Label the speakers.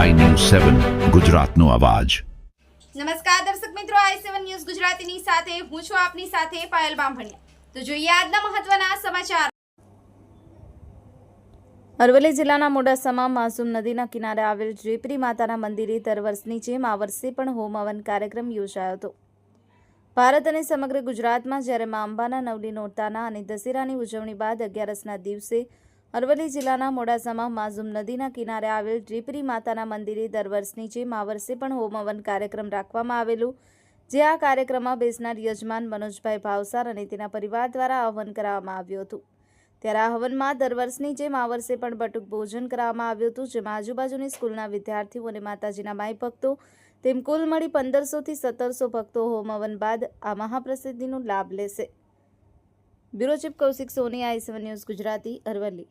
Speaker 1: સેવન ગુજરાતનો અવાજ.
Speaker 2: નમસ્કાર દર્શક મિત્રો આઈ સેવન ન્યૂઝ ગુજરાતીની સાથે હું છું આપની સાથે પાયલ બામભણિયા. તો જોઈએ આજના મહત્વના સમાચાર. અરવલ્લી જિલ્લાના મોડાસામાં માસુમ નદીના કિનારે આવેલ જેપરી માતાના મંદિરે દર વર્ષની જેમ આ વર્ષે પણ હોમ હવન કાર્યક્રમ યોજાયો હતો. ભારત અને સમગ્ર ગુજરાતમાં જ્યારે મા અંબાના નવલી નોરતાના અને દશેરાની ઉજવણી બાદ અગિયારસના દિવસે અરવલ્લી જિલ્લાના મોડાસામાં માઝુમ નદીના કિનારે આવેલ ડ્રીપરી માતાના મંદિરે દર વર્ષની જેમ આ વર્ષે પણ હોમવન કાર્યક્રમ રાખવામાં આવેલું. જે આ કાર્યક્રમમાં બેસનાર યજમાન મનોજભાઈ ભાવસાર અને તેના પરિવાર દ્વારા હવન કરાવવામાં આવ્યું હતું. ત્યારે આ હવનમાં દર વર્ષની જેમ આ વર્ષે પણ બટુક ભોજન કરાવવામાં આવ્યું હતું, જેમાં આજુબાજુની સ્કૂલના વિદ્યાર્થીઓ અને માતાજીના માઈ ભક્તો, તેમ કુલ મળી પંદરસોથી સત્તરસો ભક્તો હોમવન બાદ આ મહાપ્રસિદ્ધિનો લાભ લેશે. Bureau chief Kaushik Soni, I seven news Gujarati, Aravalli.